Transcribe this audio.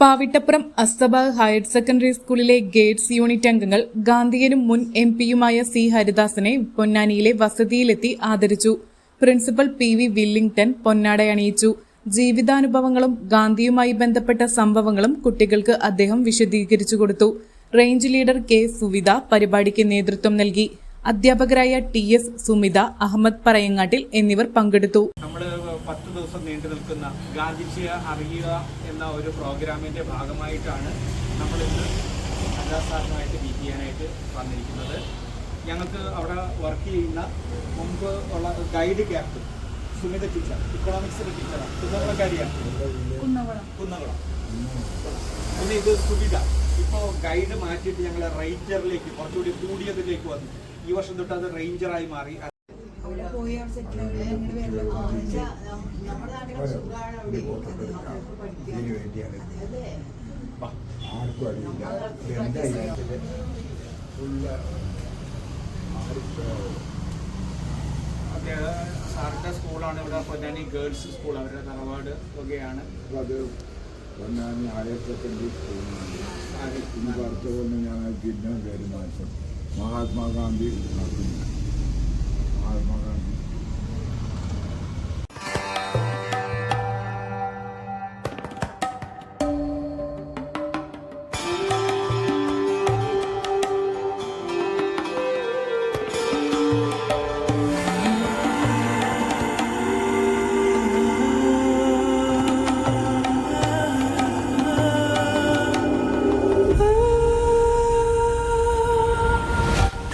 Pavittappuram അസ്തബാഗ് higher secondary സ്കൂളിലെ ഗേറ്റ്സ് unit അംഗങ്ങൾ ഗാന്ധിയനും മുൻ എം പിയുമായ സി ഹരിദാസനെ പൊന്നാനിയിലെ വസതിയിലെത്തി ആദരിച്ചു. പ്രിൻസിപ്പൽ പി വി വില്ലിംഗ്ടൺ പൊന്നാട അണിയിച്ചു. ജീവിതാനുഭവങ്ങളും ഗാന്ധിയുമായി ബന്ധപ്പെട്ട സംഭവങ്ങളും കുട്ടികൾക്ക് അദ്ദേഹം വിശദീകരിച്ചു കൊടുത്തു. റേഞ്ച് ലീഡർ കെ സുവിത പരിപാടിക്ക് നേതൃത്വം നൽകി. അധ്യാപകരായ ടി എസ് സുമിത അഹമ്മദ് പറയങ്ങാട്ടിൽ എന്നിവർ പങ്കെടുത്തു. ദിവസം നീണ്ടു നിൽക്കുന്ന ഗാന്ധിജിയെ അറിയുക എന്ന ഒരു പ്രോഗ്രാമിന്റെ ഭാഗമായിട്ടാണ് നമ്മളിന്ന് അജാ സാറിനുമായിട്ട് മീറ്റ് ചെയ്യാനായിട്ട് വന്നിരിക്കുന്നത്. ഞങ്ങൾക്ക് അവിടെ വർക്ക് ചെയ്യുന്ന മുമ്പ് ഉള്ള ഗൈഡ് ക്യാപ്റ്റൻ സുമിത ടീച്ചർ ഇക്കണോമിക്സിന്റെ ടീച്ചറാണ് കുന്നകുളം. പിന്നെ ഇത് സുമിത ഇപ്പോൾ ഗൈഡ് മാറ്റിയിട്ട് ഞങ്ങൾ റേഞ്ചറിലേക്ക് കുറച്ചുകൂടി കൂടിയതിലേക്ക് വന്നു. ഈ വർഷം തൊട്ട് അത് റേഞ്ചറായി മാറി. പോയി അവിടെ സെറ്റിൽ ആവുക വരണം ആർക്കും അറിയില്ല. എന്തായാലും സാറിന്റെ സ്കൂളാണ്. ഇവിടെ പൊന്നാനി ഗേൾസ് സ്കൂൾ അവരുടെ തറവാട് ഒക്കെയാണ്. അത് പൊന്നാനി ഹയർ സെക്കൻഡറി സ്കൂളാണ് അടുത്ത കൊല്ലം ഞങ്ങൾ പിന്നെ മഹാത്മാഗാന്ധി നടത്തുന്നു.